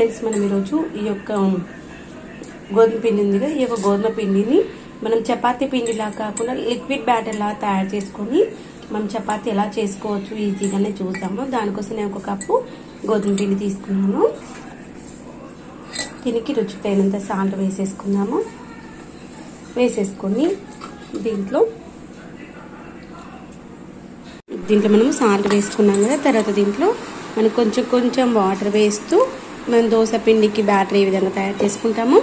Friends మనం ఈరోజు ఈ యొక్క గోధుమ పిండి ఉంది కదా ఈ యొక్క గోధుమ పిండిని మనం చపాతీ పిండిలా కాకుండా లిక్విడ్ బ్యాటర్లా తయారు చేసుకొని మనం చపాతీ ఎలా చేసుకోవచ్చు ఈజీగానే చూసాము దానికోసం నేను ఒక కప్పు గోధుమ పిండి తీసుకున్నాను. దీనికి రుచి తగినంత సాల్ట్ వేసేసుకుందాము. వేసేసుకొని దీంట్లో దీంట్లో మనం సాల్ట్ వేసుకున్నాం కదా తర్వాత దీంట్లో మనం కొంచెం కొంచెం వాటర్ వేస్తూ మనం దోశ పిండికి బ్యాటర్ ఏ విధంగా తయారు చేసుకుంటామో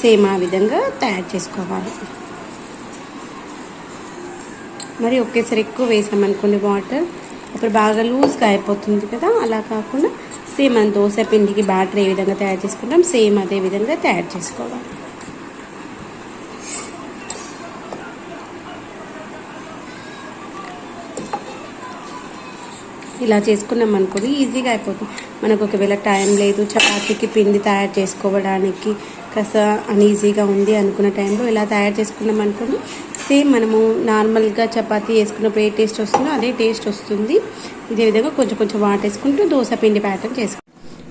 సేమ్ ఆ విధంగా తయారు చేసుకోవాలి. మరి ఒకేసారి ఎక్కువ వేసామనుకోండి వాటర్ అప్పుడు బాగా లూజ్గా అయిపోతుంది కదా అలా కాకుండా సేమ్ మనం దోశ పిండికి బ్యాటర్ ఏ విధంగా తయారు చేసుకుంటాం సేమ్ అదే విధంగా తయారు చేసుకోవాలి. ఇలా చేసుకున్నాం అనుకోండి ఈజీగా అయిపోతుంది. మనకు ఒకవేళ టైం లేదు చపాతీకి పిండి తయారు చేసుకోవడానికి కాస్త అన్ఈజీగా ఉంది అనుకున్న టైంలో ఇలా తయారు చేసుకున్నాం అనుకోండి సేమ్ మనము నార్మల్గా చపాతీ వేసుకున్నప్పుడు ఏ టేస్ట్ వస్తుందో అదే టేస్ట్ వస్తుంది. ఇదే విధంగా కొంచెం కొంచెం వాటర్ వేసుకుంటూ దోశ పిండి బ్యాటర్ చేసుకో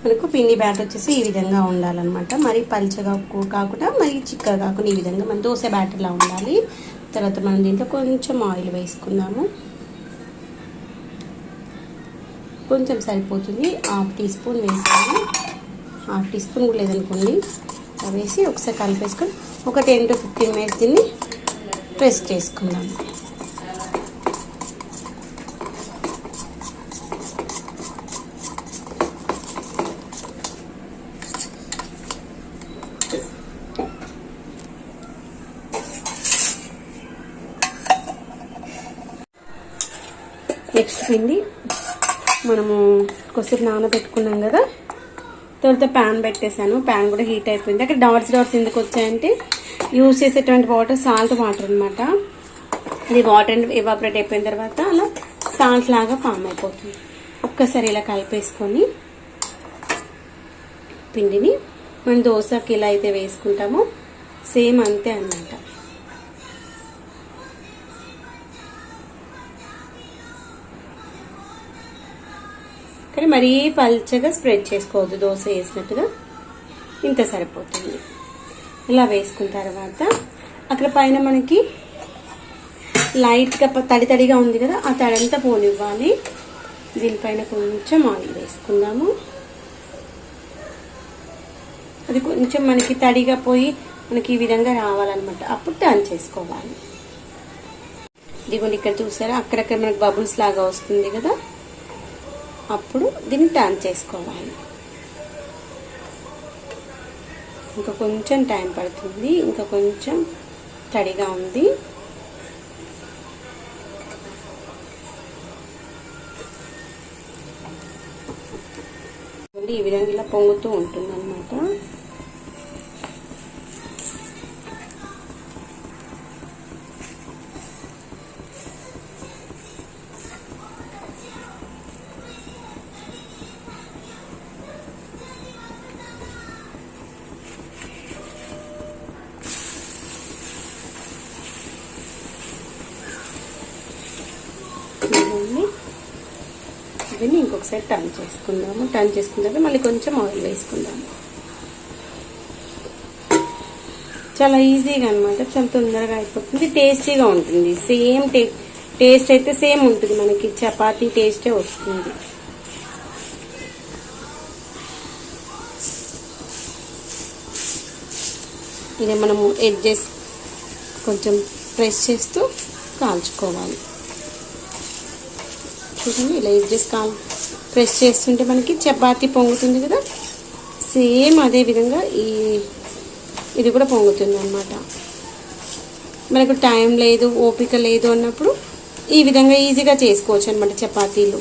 మనకు పిండి బ్యాటర్ వచ్చేసి ఈ విధంగా ఉండాలన్నమాట. మరి పల్చగా కాకుండా మరి చిక్కగా కాకుండా ఈ విధంగా మన దోశ బ్యాటర్లా ఉండాలి. తర్వాత మనం దీంట్లో కొంచెం ఆయిల్ వేసుకుందాము. కొంచెం సరిపోతుంది. హాఫ్ టీ స్పూన్ వేసాను. హాఫ్ టీ స్పూన్ కూడా లేదనుకోండి. వేసి ఒకసారి కలిపేసుకొని ఒక టెన్ టు ఫిఫ్టీన్ మినిట్స్ దీన్ని ప్రెస్ చేసుకుందాం. నెక్స్ట్ పిండి మనము కొద్దిసేపు నానబెట్టుకున్నాం కదా. తర్వాత ప్యాన్ పెట్టేశాను. ప్యాన్ కూడా హీట్ అయిపోయింది. అక్కడ డాట్స్ డాట్స్ ఎందుకు వచ్చాయంటే యూజ్ చేసేటువంటి వాటర్ సాల్ట్ వాటర్ అనమాట ఇది వాటర్ ఎవాపరేట్ అయిపోయిన తర్వాత అలా సాల్ట్ లాగా ఫామ్ అయిపోతుంది. ఒక్కసారి ఇలా కలిపేసుకొని పిండిని మనం దోశకి ఇలా అయితే వేసుకుంటామో సేమ్ అంతే అన్నమాట. కానీ మరీ పల్చగా స్ప్రెడ్ చేసుకోవద్దు. దోశ వేసినట్టుగా ఇంత సరిపోతుంది. ఇలా వేసుకున్న తర్వాత అక్కడ పైన మనకి లైట్గా తడి తడిగా ఉంది కదా ఆ తడంతా పోనివ్వాలి. దీనిపైన కొంచెం ఆయిల్ వేసుకుందాము. అది కొంచెం మనకి తడిగా పోయి మనకి ఈ విధంగా రావాలన్నమాట. అప్పుడు టర్న్ చేసుకోవాలి. ఇదిగోండి ఇక్కడ చూసారా? అక్కడక్కడ మనకి బబుల్స్ లాగా వస్తుంది కదా. అప్పుడు దీన్ని టర్న్ చేసుకోవాలి. ఇంకా కొంచెం టైం పడుతుంది. ఇంకా కొంచెం తడిగా ఉంది. ఈ విధంగా ఇలా పొంగుతూ ఉంటుంది అనమాట దీన్ని ఇంకొకసారి టర్న్ చేసుకుందాము. టర్న్ చేసుకున్న తర్వాత మళ్ళీ కొంచెం ఆయిల్ వేసుకుందాము. చాలా ఈజీగా అనమాట చాలా తొందరగా అయిపోతుంది. టేస్టీగా ఉంటుంది. సేమ్ టే టేస్ట్ అయితే సేమ్ ఉంటుంది. మనకి చపాతీ టేస్టే వస్తుంది. ఇదే మనము ఎడ్జెస్ కొంచెం ప్రెస్ చేస్తూ కాల్చుకోవాలి. చూడండి ఇలా ఇది కాల్ ప్రెస్ చేస్తుంటే మనకి చపాతి పొంగుతుంది కదా? సేమ్ అదే విధంగా ఈ ఇది కూడా పొంగుతుంది అనమాట మనకు టైం లేదు ఓపిక లేదు అన్నప్పుడు ఈ విధంగా ఈజీగా చేసుకోవచ్చు అనమాట చపాతీలు.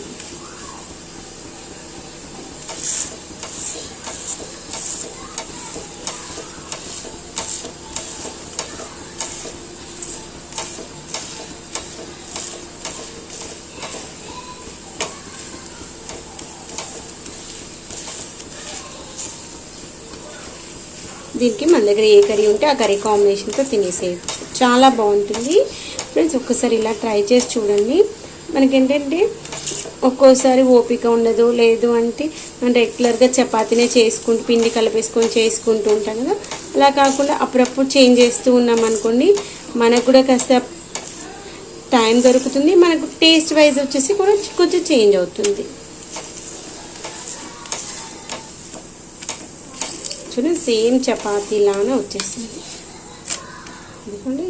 దీనికి మన దగ్గర ఏ కర్రీ ఉంటే ఆ కర్రీ కాంబినేషన్తో తినేసేయచ్చు. చాలా బాగుంటుంది. ఫ్రెండ్స్ ఒక్కసారి ఇలా ట్రై చేసి చూడండి. మనకేంటంటే ఒక్కోసారి ఓపిక ఉండదు లేదు అంటే మనం రెగ్యులర్గా చపాతీనే చేసుకుంటూ పిండి కలిపేసుకొని చేసుకుంటూ ఉంటాం కదా. అలా కాకుండా అప్పుడప్పుడు చేంజ్ చేస్తూ ఉన్నాం అనుకోండి మనకు కూడా కాస్త టైం దొరుకుతుంది. మనకు టేస్ట్ వైజ్ వచ్చేసి కూడా కొంచెం చేంజ్ అవుతుంది. చూడండి సేమ్ చపాతీలానే వచ్చేసింది. ఎందుకంటే